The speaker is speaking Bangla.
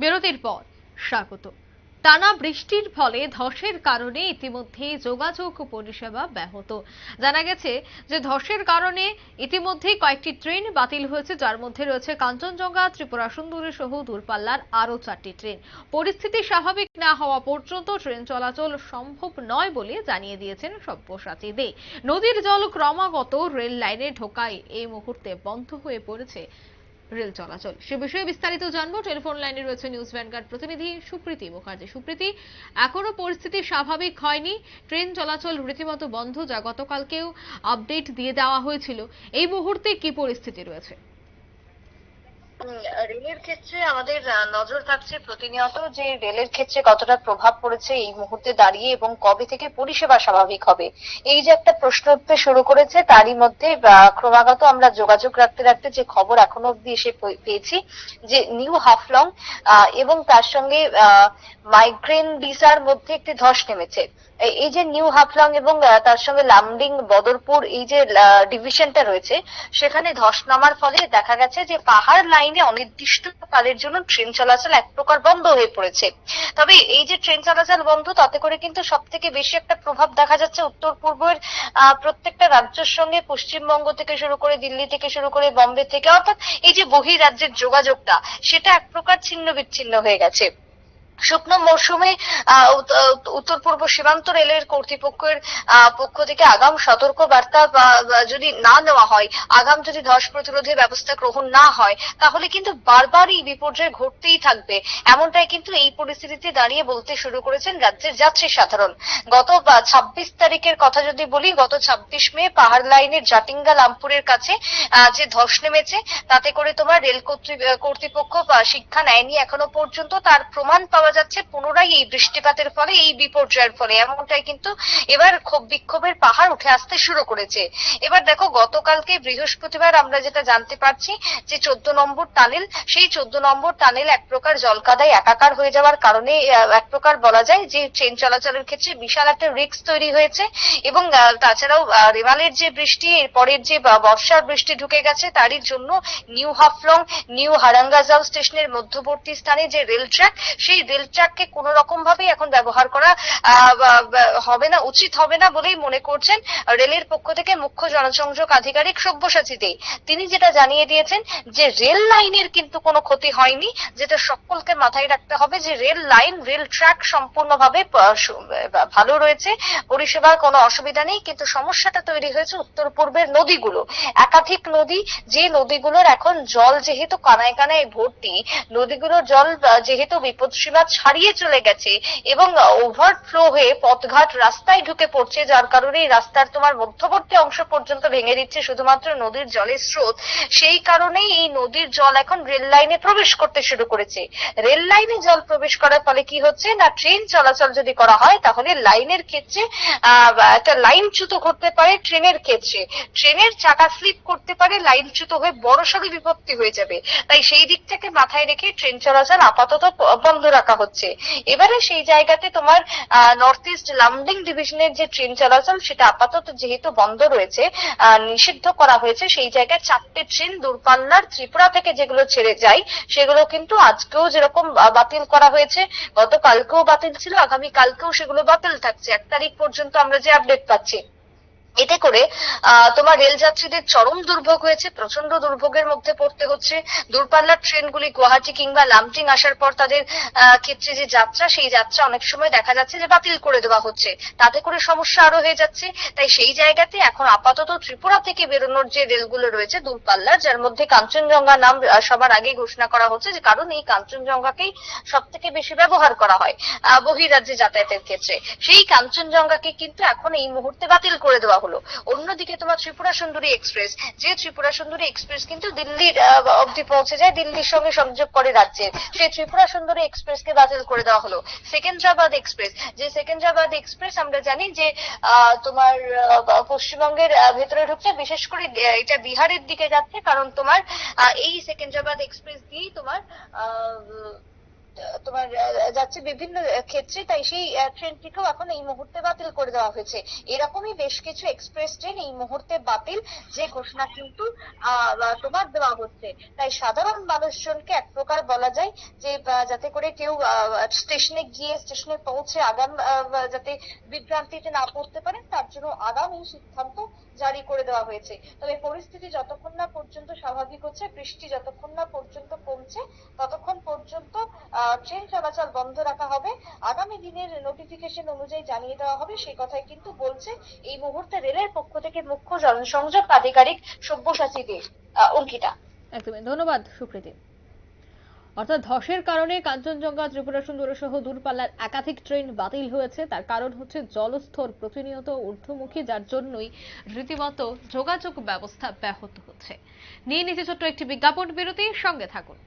বিরতির পর স্বাগত। টানা বৃষ্টির ফলে ধসের কারণে ইতিমধ্যেই যোগাযোগ পরিষেবা ব্যাহত। জানা গেছে যে ধসের কারণে ইতিমধ্যেই কয়েকটি ট্রেন বাতিল হয়েছে, যার মধ্যে রয়েছে কাঞ্চনজঙ্ঘা, ত্রিপুরা সুন্দরী সহ দূরপাল্লার আরও চারটি ট্রেন। পরিস্থিতি স্বাভাবিক না হওয়া পর্যন্ত ট্রেন চলাচল সম্ভব নয় বলে জানিয়ে দিয়েছেন সব্যসাচী দে নদীর জল ক্রমাগত রেল লাইনে ঢোকায়, এই মুহূর্তে বন্ধ হয়ে পড়েছে রেল চলাচল। সে বিষয়ে বিস্তারিত জানব। টেলিফোন লাইনে রয়েছে নিউজ ভ্যানগার্ড প্রতিনিধি সুপ্রীতি মুখার্জি। সুপ্রীতি, এখনও পরিস্থিতি স্বাভাবিক হয়নি। ট্রেন চলাচল রীতিমতো বন্ধ, যা গতকালকেও আপডেট দিয়ে দেওয়া হয়েছিল। এই মুহূর্তে কি পরিস্থিতি রয়েছে? রেলের ক্ষেত্রে আমাদের নজর থাকছে প্রতিনিয়ত যে রেলের ক্ষেত্রে কতটা প্রভাব পড়েছে এই মুহূর্তে দাঁড়িয়ে এবং কবে থেকে পরিষেবা স্বাভাবিক হবে, এই যে একটা প্রশ্ন উঠতে শুরু করেছে, তারই মধ্যে ক্রমাগত আমরা যোগাযোগ রাখতে রাখতে যে খবর এখনও অব্দি এসে পেয়েছি যে নিউ হাফলং এবং তার সঙ্গে মাইগ্রেন ভিসার মধ্যে একটি ধস নেমেছে। এই- যে নিউ হাফলং এবং তার সঙ্গে লামডিং বদরপুর এই যে ডিভিশনটা রয়েছে, সেখানে ধস নামার ফলে দেখা গেছে যে পাহাড় লাইনে অনির্দিষ্ট কালের জন্য ট্রেন চলাচল এক প্রকার বন্ধ হয়ে পড়েছে। তবে এই যে ট্রেন চলাচল বন্ধ, তাতে করে কিন্তু সব থেকে বেশি একটা প্রভাব দেখা যাচ্ছে উত্তর পূর্বের প্রত্যেকটা রাজ্যের সঙ্গে, পশ্চিমবঙ্গ থেকে শুরু করে দিল্লি থেকে শুরু করে বম্বে থেকে, অর্থাৎ এই যে বহি রাজ্যের যোগাযোগটা, সেটা এক প্রকার ছিন্ন বিচ্ছিন্ন হয়ে গেছে। শুকনো মরশুমে উত্তর পূর্ব সীমান্ত রেলের কর্তৃপক্ষের পক্ষ থেকে আগাম সতর্ক বার্তা যদি না নেওয়া হয়, আগাম যদি ধস প্রতিরোধে ব্যবস্থা গ্রহণ না হয়, তাহলে কিন্তু বারবার এই বিপর্যয় ঘটতেই থাকবে। এমনটাই কিন্তু এই পরিস্থিতিতে দাঁড়িয়ে বলতে শুরু করেছেন রাজ্যের যাত্রী সাধারণ। গত ছাব্বিশ তারিখের কথা যদি বলি, গত ছাব্বিশ মে পাহাড় লাইনের জাটিঙ্গা লামপুরের কাছে যে ধস নেমেছে, তাতে করে তোমার রেল কর্তৃ- কর্তৃপক্ষ শিক্ষা নেয়নি এখনও পর্যন্ত, তার প্রমাণ পাওয়া যাচ্ছে পুনরায় এই বৃষ্টিপাতের ফলে, এই বিপর্যয়ের ফলে। এমনটাই কিন্তু এবার ক্ষোভ বিক্ষোভের পাহাড় উঠে আসতে শুরু করেছে। এবার দেখো, গতকালকে বৃহস্পতিবার আমরা যেটা জানতে পারছি যে চোদ্দ নম্বর টানেল, সেই চোদ্দ নম্বর টানেল এক প্রকার জলকাদায় একাকার হয়ে যাওয়ার কারণে এক প্রকার বলা যায় যে ট্রেন চলাচলের ক্ষেত্রে বিশাল একটা রিক্স তৈরি হয়েছে এবং তাছাড়াও রেমালের যে বৃষ্টি, এরপরের যে বর্ষার বৃষ্টি ঢুকে গেছে, তারই জন্য নিউ হাফলং, নিউ হারাঙ্গাজাও স্টেশনের মধ্যবর্তী স্থানে যে রেল ট্র্যাক, সেই রেল ট্র্যাককে কোনো রকম ভাবে এখন ব্যবহার করা হবে না, উচিত হবে না বলেই মনে করছেন রেলের পক্ষ থেকে মুখ্য জনসংযোগ আধিকারিক সব্যসাচী দে তিনি যেটা জানিয়ে দিয়েছেন যে রেল লাইনের কিন্তু কোনো ক্ষতি হয়নি, যেটা সকলকে মাথায় রাখতে হবে যে রেল লাইন, রেল ট্র্যাক সম্পূর্ণভাবে ভালো রয়েছে, পরিষেবার কোনো অসুবিধা নেই, কিন্তু সমস্যাটা তৈরি হয়েছে উত্তর পূর্বের নদীগুলো। একাধিক নদী, যে নদীগুলোর এখন জল যেহেতু কানায় কানায় ভর্তি, নদীগুলোর জল যেহেতু বিপদসীমা ছাড়িয়ে চলে গেছে এবং ওভারফ্লো হয়ে পথঘাট রাস্তায় ঢুকে পড়ছে, যার কারণে রাস্তার তোমার মধ্যবর্তী অংশ পর্যন্ত ভেঙে দিচ্ছে শুধুমাত্র নদীর জলের স্রোত। সেই কারণেই এই নদীর জল এখন রেল লাইনে প্রবেশ করতে শুরু করেছে। রেল লাইনে জল প্রবেশ করার ফলে কি হচ্ছে? না, ট্রেন চলাচল যদি করা হয়, তাহলে লাইনের ক্ষেত্রে একটা লাইনচ্যুত ঘটতে পারে ট্রেনের ক্ষেত্রে। ট্রেনের চাকা স্লিপ করতে পারে লাইনচ্যুত হয়ে বড়সড় বিপত্তি হয়ে যাবে। তাই সেই দিকটাকে মাথায় রেখে ট্রেন চলাচল আপাতত বন্ধ রাখা হচ্ছে। এবারে সেই জায়গাতে তোমার নর্থ ইস্ট লামডিং ডিভিশনের যে ট্রেন চলাচল, সেটা আপাতত যেহেতু বন্ধ রয়েছে নিষিদ্ধ করা হয়েছে, সেই জায়গায় চারটে ট্রেন দূরপাল্লার ত্রিপুরা থেকে যেগুলো ছেড়ে যায়, সেগুলো কিন্তু আজকেও যেরকম বাতিল করা হয়েছে, গতকালকেও বাতিল ছিল আগামী কালকেও সেগুলো বাতিল থাকছে। এক তারিখ পর্যন্ত আমরা যে আপডেট পাচ্ছি। এতে করে তোমার রেল যাত্রীদের চরম দুর্ভোগ হয়েছে প্রচণ্ড দুর্ভোগের মধ্যে পড়তে হচ্ছে। দূরপাল্লার ট্রেনগুলি গুয়াহাটি কিংবা লামটিং আসার পর তাদের ক্ষেত্রে যে যাত্রা, সেই যাত্রা অনেক সময় দেখা যাচ্ছে যে বাতিল করে দেওয়া হচ্ছে। তাতে করে সমস্যা আরও হয়ে যাচ্ছে। তাই সেই জায়গাতে এখন আপাতত ত্রিপুরা থেকে বেরোনোর যে রেলগুলো রয়েছে দূরপাল্লার যার মধ্যে কাঞ্চনজঙ্ঘা নাম সবার আগে ঘোষণা করা হচ্ছে যে কারণ এই কাঞ্চনজঙ্ঘাকেই সব থেকে বেশি ব্যবহার করা হয় বহিরাজ্যে যাতায়াতের ক্ষেত্রে। সেই কাঞ্চনজঙ্ঘাকে কিন্তু এখন এই মুহূর্তে বাতিল করে দেওয়া হলো। অন্যদিকে তোমার ত্রিপুরা সুন্দরী এক্সপ্রেস যে ত্রিপুরা সুন্দরী এক্সপ্রেস কিন্তু দিল্লির অবধি পৌঁছে যায় দিল্লির সঙ্গে সংযোগ করে রাজ্যের। সেই ত্রিপুরা সুন্দরী এক্সপ্রেসকে বাতিল করে দেওয়া হলো। সেকেন্দ্রাবাদ এক্সপ্রেস যে সেকেন্দ্রাবাদ এক্সপ্রেস আমরা জানি যে তোমার পশ্চিমবঙ্গের ভেতরে ঢুকছে বিশেষ করে এটা বিহারের দিকে যাচ্ছে কারণ তোমার এই সেকেন্দ্রাবাদ এক্সপ্রেস দিয়েই তোমার আহ, তোমার যাচ্ছে বিভিন্ন ক্ষেত্রে তাই সেই ট্রেনটিকেও এখন এই মুহূর্তে বাতিল করে দেওয়া হয়েছে। এরকমই বেশ কিছু এক্সপ্রেস ট্রেন এই মুহূর্তে বাতিল যে ঘোষণা কিন্তু তোমার দেওয়া হচ্ছে। তাই সাধারণ মানুষজনকে এক প্রকার বলা যায় যে যাতে করে কেউ স্টেশনে গিয়ে স্টেশনে পৌঁছে আগাম যাতে বিভ্রান্তিতে না পড়তে পারেন তার জন্য আগাম এই সিদ্ধান্ত জারি করে দেওয়া হয়েছে। তবে পরিস্থিতি যতক্ষণ না পর্যন্ত স্বাভাবিক হচ্ছে বৃষ্টি যতক্ষণ না পর্যন্ত কমছে ততক্ষণ পর্যন্ত আহ, ট্রেন চলাচল বন্ধ রাখা হবে। আগামী দিনের নোটিফিকেশন অনুযায়ী জানিয়ে দেওয়া হবে। সেই কথাই কিন্তু বলছে এই মুহূর্তে রেলের পক্ষ থেকে মুখ্য জনসংযোগ আধিকারিক সব্যসাচী দে অঙ্কিতা। একদমই। ধন্যবাদ সুকৃতি অর্থাৎ ধসের কারণে কাঞ্চনজঙ্ঘা, ত্রিপুরা সুন্দর সহ দূরপাল্লার একাধিক ট্রেন বাতিল হয়েছে। তার কারণ হচ্ছে জলস্তর প্রতিনিয়ত ঊর্ধ্বমুখী, যার জন্যই রীতিমতো যোগাযোগ ব্যবস্থা ব্যাহত হচ্ছে। নিয়ে নিতে ছোট্ট একটি বিজ্ঞাপন বিরতির সঙ্গে থাকুন।